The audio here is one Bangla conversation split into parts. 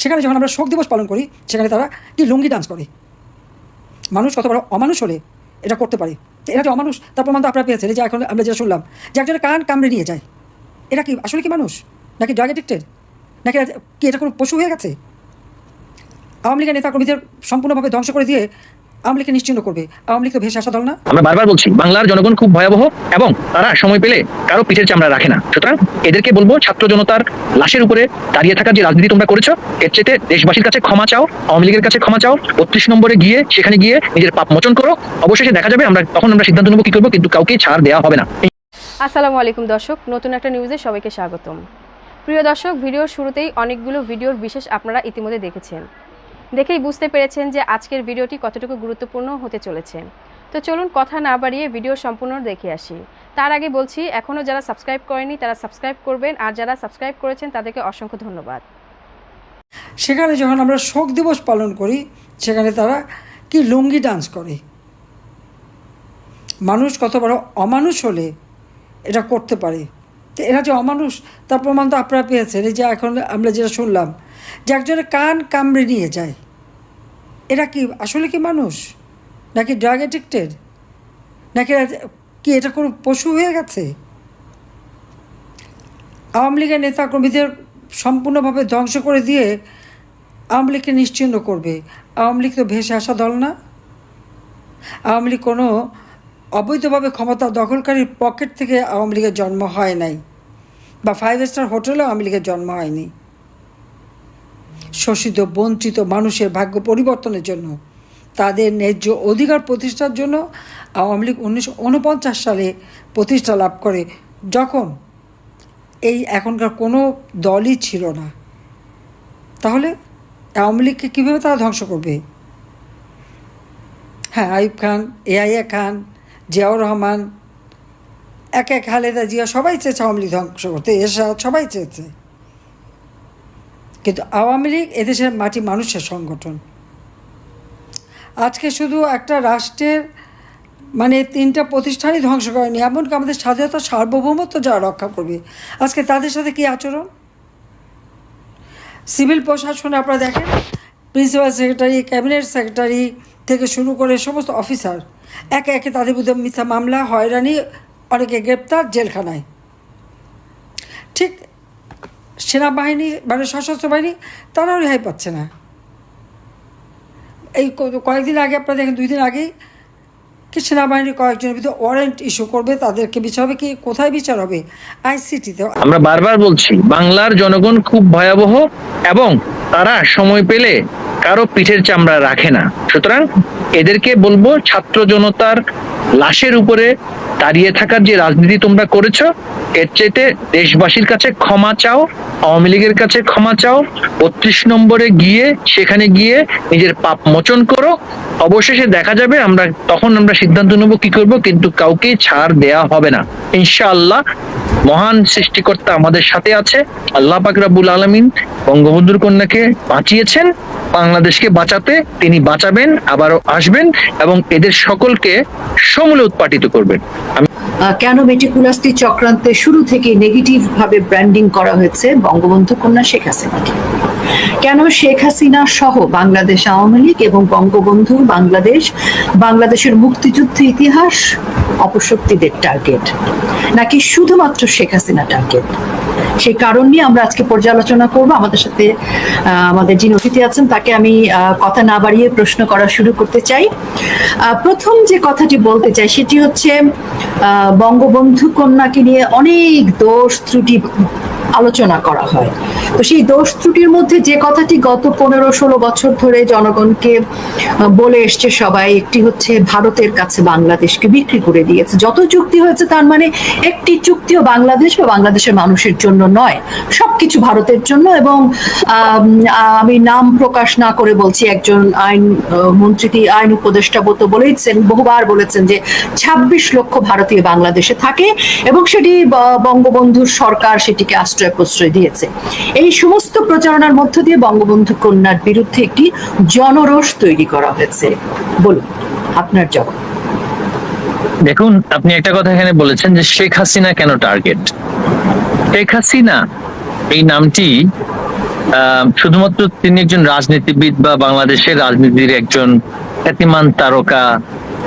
সেখানে যখন আমরা শোক দিবস পালন করি, সেখানে তারা কি লুঙ্গি ডান্স করে। মানুষ কত বড় অমানুষ হলে এটা করতে পারে। এরা যে অমানুষ তার প্রমাণ তো আপনারা পেয়েছে যে এখন আমরা যেটা শুনলাম, যে একজনের কান কামড়ে নিয়ে যায়। এটা কি আসলে কি মানুষ? নাকি ড্রাগ এডিক্টেড নাকি কি এটা কোনো পশু হয়ে গেছে? আওয়ামী লীগের নেতাকর্মীদের সম্পূর্ণভাবে ধ্বংস করে দিয়ে আওয়ামী লীগকে নিশ্চিন্ন করবে। আওয়ামী লীগ তো ভেসে আসা দল না? আমরা বারবার বলছি বাংলার জনগণ খুব ভয়াবহ এবং তারা সময় পেলে কারও পিঠের চামড়া রাখে না। সুতরাং এদেরকে বলব ছাত্র জনতার লাশের উপরে দাঁড়িয়ে থাকার যে রাজনীতি তোমরা করেছ এর চেয়ে দেশবাসীর কাছে ক্ষমা চাও আওয়ামী লীগের কাছে ক্ষমা চাও বত্রিশ নম্বরে গিয়ে সেখানে গিয়ে নিজের পাপ মোচন করো অবশেষে দেখা যাবে আমরা তখন আমরা সিদ্ধান্ত নেব কি করব কিন্তু কাউকে ছাড় দেওয়া হবে না। আসসালামু আলাইকুম দর্শক নতুন একটা নিউজে সবাইকে স্বাগতম। প্রিয় দর্শক ভিডিওর শুরুতেই অনেকগুলো ভিডিওর বিশেষ আপনারা ইতিমধ্যে দেখেছেন। দেখেই বুঝতে পেরেছেন যে আজকের ভিডিওটি কতটুকু গুরুত্বপূর্ণ হতে চলেছে। তো চলুন কথা না বাড়িয়ে ভিডিও সম্পূর্ণ দেখে আসি। তার আগে বলছি এখনও যারা সাবস্ক্রাইব করেনি তারা সাবস্ক্রাইব করবেন, আর যারা সাবস্ক্রাইব করেছেন তাদেরকে অসংখ্য ধন্যবাদ। সেখানে যখন আমরা শোক দিবস পালন করি, সেখানে তারা কি লুঙ্গি ডান্স করে? মানুষ কত বড় অমানুষ হলে এটা করতে পারে। এরা যে অমানুষ, তার প্রমাণ তো আপনারা পেয়েছেন। এই যে এখন আমরা যেটা শুনলাম, যে একজনের কান কামড়ে নিয়ে যায়। এরা কি, আসলে কি মানুষ? নাকি ড্রাগ এডিক্টেড নাকি কি, এটা কোনো পশু হয়ে গেছে? আওয়ামী লীগের নেতাকর্মীদের সম্পূর্ণভাবে ধ্বংস করে দিয়ে আওয়ামী লীগকে নিশ্চিন্ন করবে। আওয়ামী লীগ তো ভেসে আসা দল না। আওয়ামী লীগ কোনো অবৈধভাবে ক্ষমতা দখলকারীর পকেট থেকে আওয়ামী লীগের জন্ম হয় নাই। বা ফাইভ স্টার হোটেলেও আওয়ামী লীগের জন্ম হয়নি। শোষিত, বঞ্চিত মানুষের ভাগ্য পরিবর্তনের জন্য, তাদের ন্যায্য অধিকার প্রতিষ্ঠার জন্য আওয়ামী লীগ উনিশশো উনপঞ্চাশ সালে প্রতিষ্ঠা লাভ করে, যখন এই এখনকার কোনো দলই ছিল না। তাহলে আওয়ামী লীগকে কীভাবে তারা ধ্বংস করবে? হ্যাঁ আইব খান এআইয়া খান, জিয়াউর রহমান এক এক খালেদা জিয়া সবাই চেয়েছে আওয়ামী লীগ ধ্বংস করতে এরশাদ সবাই চেয়েছে। কিন্তু আওয়ামী লীগ এদেশের মাটি মানুষের সংগঠন। আজকে শুধু একটা রাষ্ট্রের মানে তিনটা প্রতিষ্ঠানই ধ্বংস করেনি, এমনকি আমাদের স্বাধীনতা সার্বভৌমত্ব যারা রক্ষা করবে। আজকে তাদের সাথে কী আচরণ? সিভিল প্রশাসনে আপনারা দেখেন, প্রিন্সিপাল সেক্রেটারি, ক্যাবিনেট সেক্রেটারি থেকে শুরু করে সমস্ত অফিসার, একে একে তাদের বিরুদ্ধে মিথ্যা মামলা, হয়রানি অনেকে গ্রেপ্তার জেলখানায়। ঠিক সেনাবাহিনী মানে সশস্ত্র বাহিনী, তারাও রেহাই পাচ্ছে না। এই কয়েকদিন আগে আপনারা দেখেন, দুই দিন আগেই কি সেনাবাহিনী কয়েকজনের ভিতরে ওয়ারেন্ট ইস্যু করবে, তাদেরকে বিচার হবে কি, কোথায় বিচার হবে? আইসিটিতে আমরা বারবার বলছি, বাংলার জনগণ খুব ভয়াবহ এবং তারা সময় পেলে কারও পিঠের চামড়া রাখে না। সুতরাং এদেরকে বলব, ছাত্র জনতার লাশের উপরে দাঁড়িয়ে থাকার যে রাজনীতি তোমরা করেছ, এর চাইতে দেশবাসীর কাছে ক্ষমা চাও, আওয়ামী লীগের কাছে ক্ষমা চাও, বত্রিশ নম্বরে গিয়ে, সেখানে গিয়ে নিজের পাপ মোচন করো। অবশেষে দেখা যাবে আমরা, তখন আমরা সিদ্ধান্ত নেব কি করব, কিন্তু কাউকে ছাড় দেয়া হবে না। ইনশাআল্লাহ, মহান সৃষ্টিকর্তা আমাদের সাথে আছে, আল্লাহ পাক রাব্বুল আলামিন বঙ্গবন্ধুর কন্যাকে বাঁচিয়েছেন। বাংলাদেশকে বাঁচাতে তিনি বাঁচাবেন, আবারও আসবেন এবং এদের সকলকে সমূলে উৎপাটিত করবেন। কেন মেটিকুলাসটি চক্রান্তে শুরু থেকে নেগেটিভ ভাবে ব্র্যান্ডিং করা হয়েছে? বঙ্গবন্ধু কন্যা শেখ হাসিনাকে কেন শেখ হাসিনা সহ বাংলাদেশ আওয়ামী লীগ এবং বঙ্গবন্ধু বাংলাদেশ বাংলাদেশের মুক্তিযুদ্ধ ইতিহাস অপশক্তিদের টার্গেট নাকি শুধুমাত্র শেখ হাসিনা টার্গেট সেই কারণ নিয়ে আমরা আজকে পর্যালোচনা করব। আমাদের সাথে আমাদের যিনি অতিথি আছেন, তাকে আমি কথা না বাড়িয়ে প্রশ্ন করা শুরু করতে চাই। প্রথম যে কথাটি বলতে চাই সেটি হচ্ছে বঙ্গবন্ধু কন্যাকে নিয়ে অনেক দোষ, ত্রুটি আলোচনা করা হয়। তো সেই দোষ ত্রুটির মধ্যে যে কথাটি গত পনেরো ষোলো বছর ধরে জনগণকে বলে এসছে সবাই একটি হচ্ছে ভারতের কাছে বাংলাদেশকে বিক্রি করে দিয়েছে। যত চুক্তি হয়েছে তার মানে একটি চুক্তিও বাংলাদেশ বা বাংলাদেশের মানুষের জন্য নয় সবকিছু ভারতের জন্য এবং আম, নাম প্রকাশ না করে বলছি একজন আইন মন্ত্রী আইন উপদেষ্টা বলতে বলেছেন বহুবার বলেছেন যে ২৬ লক্ষ ভারতীয় বাংলাদেশে থাকে এবং সেটি বঙ্গবন্ধুর সরকার সেটিকে আশ্রয় প্রশ্রয় দিয়েছে। এই সমস্ত প্রচারণার মধ্য দিয়ে বঙ্গবন্ধু কন্যার বিরুদ্ধে একটি জনরোষ তৈরি করা হয়েছে। বলুন, আপনার জবাব। দেখুন, আপনি একটা কথা এখানে বলেছেন যে শেখ হাসিনা কেন টার্গেট শেখ হাসিনা এই নামটি শুধুমাত্র তিনি একজন রাজনীতিবিদ বা বাংলাদেশের রাজনীতির একজন খ্যাতিমান তারকা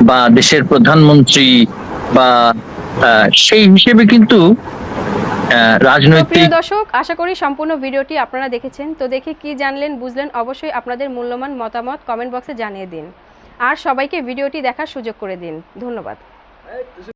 বা দেশের প্রধানমন্ত্রী বা সেই হিসেবে কিন্তু রাজনৈতিক দর্শক, আশা করি সম্পূর্ণ ভিডিওটি আপনারা দেখেছেন। তো দেখে কি জানলেন, বুঝলেন, অবশ্যই আপনাদের মূল্যবান মতামত কমেন্ট বক্সে জানিয়ে দিন। আর সবাইকে ভিডিওটি দেখার সুযোগ করে দিন। ধন্যবাদ।